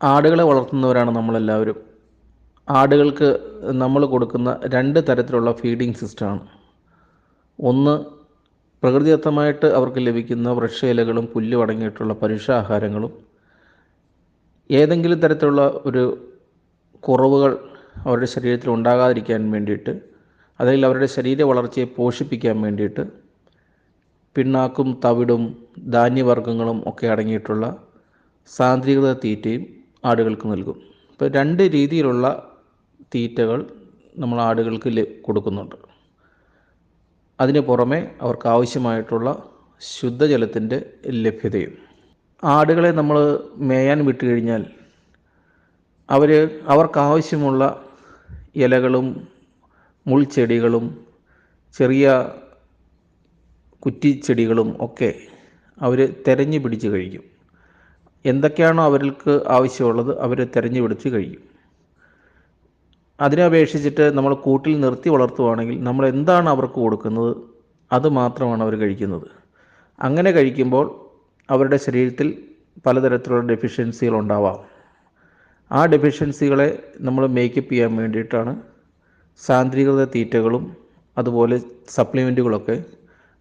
ആടുകളെ വളർത്തുന്നവരാണ് നമ്മളെല്ലാവരും. ആടുകൾക്ക് നമ്മൾ കൊടുക്കുന്ന രണ്ട് തരത്തിലുള്ള ഫീഡിംഗ് സിസ്റ്റമാണ്. ഒന്ന് പ്രകൃതിദത്തമായിട്ട് അവർക്ക് ലഭിക്കുന്ന വൃക്ഷ ഇലകളും പുല്ലും അടങ്ങിയിട്ടുള്ള പരുഷാഹാരങ്ങളും. ഏതെങ്കിലും തരത്തിലുള്ള ഒരു കുറവുകൾ അവരുടെ ശരീരത്തിൽ ഉണ്ടാകാതിരിക്കാൻ വേണ്ടിയിട്ട് അല്ലെങ്കിൽ അവരുടെ ശരീര വളർച്ചയെ പോഷിപ്പിക്കാൻ വേണ്ടിയിട്ട് പിണ്ണാക്കും തവിടും ധാന്യവർഗങ്ങളും ഒക്കെ അടങ്ങിയിട്ടുള്ള സാന്ദ്രീകൃത തീറ്റയും ആടുകൾക്ക് നൽകും. ഇപ്പോൾ രണ്ട് രീതിയിലുള്ള തീറ്റകൾ നമ്മൾ ആടുകൾക്ക് കൊടുക്കുന്നുണ്ട്. അതിന് പുറമെ അവർക്ക് ആവശ്യമായിട്ടുള്ള ശുദ്ധജലത്തിന്റെ ലഭ്യതയും. ആടുകളെ നമ്മൾ മേയാൻ വിട്ടു കഴിഞ്ഞാൽ അവർ അവർക്കാവശ്യമുള്ള ഇലകളും മുൾച്ചെടികളും ചെറിയ കുറ്റിച്ചെടികളും ഒക്കെ അവർ തെരഞ്ഞു പിടിച്ച് കഴിക്കും. എന്തൊക്കെയാണോ അവർക്ക് ആവശ്യമുള്ളത് അവർ തെരഞ്ഞു പിടിച്ച് കഴിയും. അതിനെ അപേക്ഷിച്ചിട്ട് നമ്മൾ കൂട്ടിൽ നിർത്തി വളർത്തുവാണെങ്കിൽ നമ്മൾ എന്താണ് അവർക്ക് കൊടുക്കുന്നത്? അത് മാത്രമാണ് അവർ കഴിക്കുന്നത്. അങ്ങനെ കഴിക്കുമ്പോൾ അവരുടെ ശരീരത്തിൽ പലതരത്തിലുള്ള ഡെഫിഷ്യൻസികൾ ഉണ്ടാവാം. ആ ഡെഫിഷ്യൻസികളെ നമ്മൾ മേക്കപ്പ് ചെയ്യാൻ വേണ്ടിയിട്ടാണ് സാന്ദ്രീകൃത തീറ്റകളും അതുപോലെ സപ്ലിമെന്റുകളൊക്കെ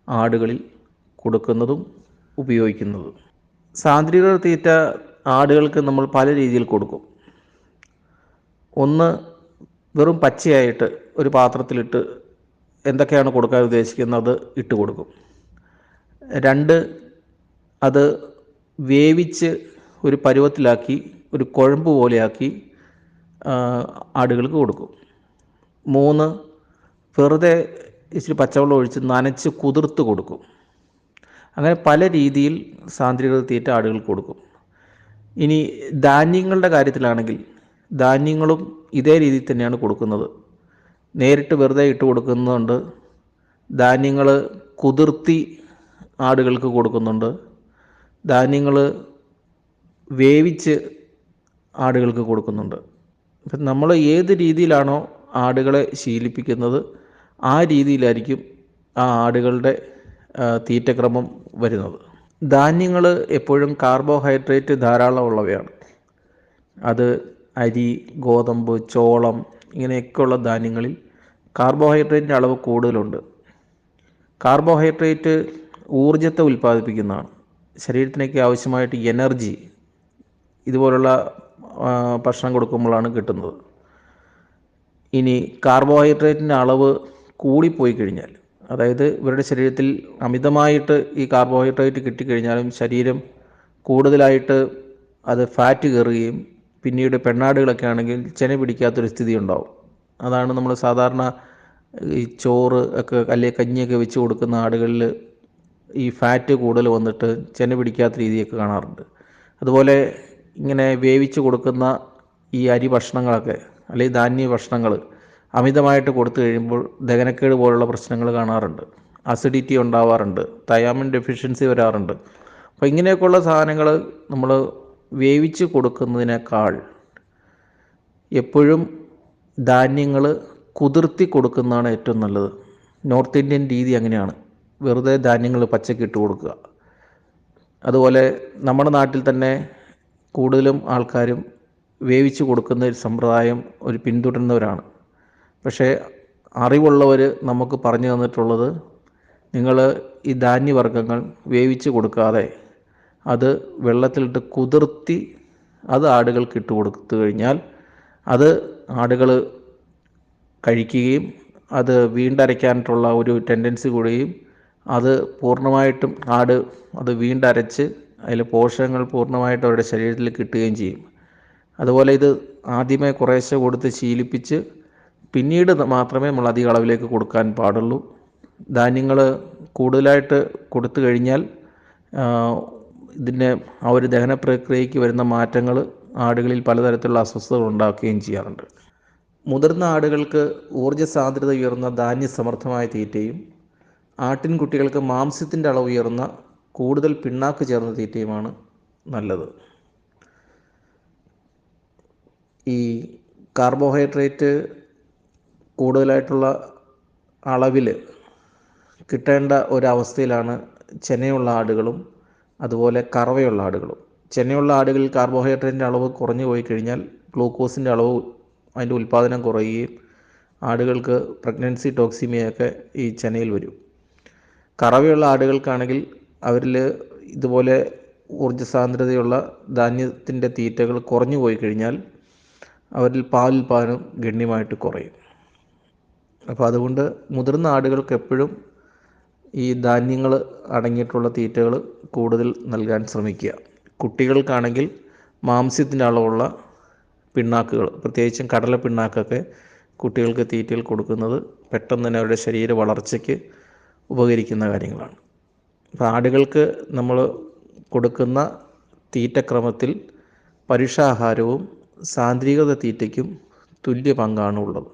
ആടുകളിൽ കൊടുക്കുന്നതും ഉപയോഗിക്കുന്നതും. സാന്ദ്രീകൃത തീറ്റ ആടുകൾക്ക് നമ്മൾ പല രീതിയിൽ കൊടുക്കും. ഒന്ന് വെറും പച്ചയായിട്ട് ഒരു പാത്രത്തിലിട്ട് എന്തൊക്കെയാണ് കൊടുക്കാൻ ഉദ്ദേശിക്കുന്നത് ഇട്ട് കൊടുക്കും. രണ്ട് അത് വേവിച്ച് ഒരു പരുവത്തിലാക്കി ഒരു കുഴമ്പ് പോലെയാക്കി ആടുകൾക്ക് കൊടുക്കും. മൂന്ന് വെറുതെ ഇച്ചിരി പച്ചവെള്ളം ഒഴിച്ച് നനച്ച് കുതിർത്ത് കൊടുക്കും. അങ്ങനെ പല രീതിയിൽ സാന്ദ്രീകൃത തീറ്റ ആടുകൾക്ക് കൊടുക്കും. ഇനി ധാന്യങ്ങളുടെ കാര്യത്തിലാണെങ്കിൽ ധാന്യങ്ങളും ഇതേ രീതിയിൽ തന്നെയാണ് കൊടുക്കുന്നത്. നേരിട്ട് വെറുതെ ഇട്ട് കൊടുക്കുന്നുണ്ട് ധാന്യങ്ങൾ കുതിർത്തി ആടുകൾക്ക് കൊടുക്കുന്നുണ്ട്. ധാന്യങ്ങൾ വേവിച്ച് ആടുകൾക്ക് കൊടുക്കുന്നുണ്ട്. അപ്പം നമ്മൾ ഏത് രീതിയിലാണോ ആടുകളെ ശീലിപ്പിക്കുന്നത് ആ രീതിയിലായിരിക്കും ആ ആടുകളുടെ തീറ്റക്രമം വരുന്നത്. ധാന്യങ്ങൾ എപ്പോഴും കാർബോഹൈഡ്രേറ്റ് ധാരാളമുള്ളവയാണ്. അത് അരി ഗോതമ്പ് ചോളം ഇങ്ങനെയൊക്കെയുള്ള ധാന്യങ്ങളിൽ കാർബോഹൈഡ്രേറ്റിന്റെ അളവ് കൂടുതലുണ്ട്. കാർബോഹൈഡ്രേറ്റ് ഊർജത്തെ ഉൽപ്പാദിപ്പിക്കുന്നതാണ്. ശരീരത്തിനൊക്കെ ആവശ്യമായിട്ട് എനർജി ഇതുപോലുള്ള ഭക്ഷണം കൊടുക്കുമ്പോഴാണ് കിട്ടുന്നത്. ഇനി കാർബോഹൈഡ്രേറ്റിന്റെ അളവ് കൂടിപ്പോയി കഴിഞ്ഞാൽ അതായത് ഇവരുടെ ശരീരത്തിൽ അമിതമായിട്ട് ഈ കാർബോഹൈഡ്രേറ്റ് കിട്ടിക്കഴിഞ്ഞാലും ശരീരം കൂടുതലായിട്ട് അത് ഫാറ്റ് കയറുകയും പിന്നീട് പെണ്ണാടുകളൊക്കെ ആണെങ്കിൽ ചെന പിടിക്കാത്തൊരു സ്ഥിതി ഉണ്ടാവും അതാണ് നമ്മൾ സാധാരണ ഈ ചോറ് ഒക്കെ അല്ലെങ്കിൽ കഞ്ഞിയൊക്കെ വെച്ച് കൊടുക്കുന്ന ആടുകളിൽ ഈ ഫാറ്റ് കൂടുതൽ വന്നിട്ട് ചെന പിടിക്കാത്ത രീതിയൊക്കെ കാണാറുണ്ട്. അതുപോലെ ഇങ്ങനെ വേവിച്ച് കൊടുക്കുന്ന ഈ അരി ഭക്ഷണങ്ങളൊക്കെ അല്ലെങ്കിൽ ധാന്യ ഭക്ഷണങ്ങൾ അമിതമായിട്ട് കൊടുത്തു കഴിയുമ്പോൾ ദഹനക്കേട് പോലുള്ള പ്രശ്നങ്ങൾ കാണാറുണ്ട്. അസിഡിറ്റി ഉണ്ടാവാറുണ്ട്. തയാമിൻ ഡെഫിഷ്യൻസി വരാറുണ്ട്. അപ്പോൾ ഇങ്ങനെയൊക്കെയുള്ള സാധനങ്ങൾ നമ്മൾ വേവിച്ച് കൊടുക്കുന്നതിനേക്കാൾ എപ്പോഴും ധാന്യങ്ങൾ കുതിർത്തി കൊടുക്കുന്നതാണ് ഏറ്റവും നല്ലത്. നോർത്ത് ഇന്ത്യൻ രീതി അങ്ങനെയാണ്. വെറുതെ ധാന്യങ്ങൾ പച്ചക്ക് ഇട്ട് കൊടുക്കുക. അതുപോലെ നമ്മുടെ നാട്ടിൽ തന്നെ കൂടുതലും ആൾക്കാരും വേവിച്ച് കൊടുക്കുന്ന ഒരു സമ്പ്രദായം ഒരു പിന്തുടരുന്നവരാണ്. പക്ഷേ അറിവുള്ളവർ നമുക്ക് പറഞ്ഞു തന്നിട്ടുള്ളത് നിങ്ങൾ ഈ ധാന്യവർഗങ്ങൾ വേവിച്ച് കൊടുക്കാതെ അത് വെള്ളത്തിലിട്ട് കുതിർത്തി അത് ആടുകൾക്ക് ഇട്ട് കൊടുത്തു കഴിഞ്ഞാൽ അത് ആടുകൾ കഴിക്കുകയും അത് വീണ്ടരയ്ക്കാനായിട്ടുള്ള ഒരു ടെൻഡൻസി കൂടുകയും അത് പൂർണമായിട്ടും ആട് അത് വീണ്ടരച്ച് അതിൽ പോഷകങ്ങൾ പൂർണമായിട്ട് അവരുടെ ശരീരത്തിൽ കിട്ടുകയും ചെയ്യും. അതുപോലെ ഇത് ആദ്യമേ കുറേശ്ശെ കൊടുത്ത് ശീലിപ്പിച്ച് പിന്നീട് മാത്രമേ നമ്മൾ അധിക അളവിലേക്ക് കൊടുക്കാൻ പാടുള്ളൂ. ധാന്യങ്ങൾ കൂടുതലായിട്ട് കൊടുത്തു കഴിഞ്ഞാൽ ഇതിന്റെ ആ ഒരു ദഹന പ്രക്രിയയ്ക്ക് വരുന്ന മാറ്റങ്ങൾ ആടുകളിൽ പലതരത്തിലുള്ള അസ്വസ്ഥതകൾ ഉണ്ടാക്കുകയും ചെയ്യാറുണ്ട്. മുതിർന്ന ആടുകൾക്ക് ഊർജ സാന്ദ്രത ഉയർന്ന സമർത്ഥമായ തീറ്റയും ആട്ടിൻകുട്ടികൾക്ക് മാംസ്യത്തിന്റെ അളവ് ഉയർന്ന കൂടുതൽ പിണ്ണാക്ക് ചേർന്ന തീറ്റയുമാണ് നല്ലത്. ഈ കാർബോഹൈഡ്രേറ്റ് കൂടുതലായിട്ടുള്ള അളവിൽ കിട്ടേണ്ട ഒരവസ്ഥയിലാണ് ചെനയുള്ള ആടുകളും അതുപോലെ കറവയുള്ള ആടുകളും. ചെനയുള്ള ആടുകളിൽ കാർബോഹൈഡ്രേറ്റിന്റെ അളവ് കുറഞ്ഞു പോയി കഴിഞ്ഞാൽ ഗ്ലൂക്കോസിന്റെ അളവ് അതിന്റെ ഉൽപ്പാദനം കുറയുകയും ആടുകൾക്ക് പ്രഗ്നൻസി ടോക്സിമിയൊക്കെ ഈ ചെനയിൽ വരും. കറവയുള്ള ആടുകൾക്കാണെങ്കിൽ അവരിൽ ഇതുപോലെ ഊർജസാന്ദ്രതയുള്ള ധാന്യത്തിന്റെ തീറ്റകൾ കുറഞ്ഞു പോയി കഴിഞ്ഞാൽ അവരിൽ പാലുൽപാദനം ഗണ്യമായിട്ട് കുറയും. അപ്പോൾ അതുകൊണ്ട് മുതിർന്ന ആടുകൾക്ക് എപ്പോഴും ഈ ധാന്യങ്ങൾ അടങ്ങിയിട്ടുള്ള തീറ്റകൾ കൂടുതൽ നൽകാൻ ശ്രമിക്കുക. കുട്ടികൾക്കാണെങ്കിൽ മാംസ്യത്തിന്റെ അളവുള്ള പിണ്ണാക്കുകൾ പ്രത്യേകിച്ചും കടല പിണ്ണാക്കൊക്കെ കുട്ടികൾക്ക് തീറ്റയിൽ കൊടുക്കുന്നത് പെട്ടെന്ന് തന്നെ അവരുടെ ശരീര വളർച്ചയ്ക്ക് ഉപകരിക്കുന്ന കാര്യങ്ങളാണ്. അപ്പോൾ ആടുകൾക്ക് നമ്മൾ കൊടുക്കുന്ന തീറ്റക്രമത്തിൽ പരുഷാഹാരവും സാന്ദ്രീകൃത തീറ്റയ്ക്കും തുല്യ പങ്കാണ് ഉള്ളത്.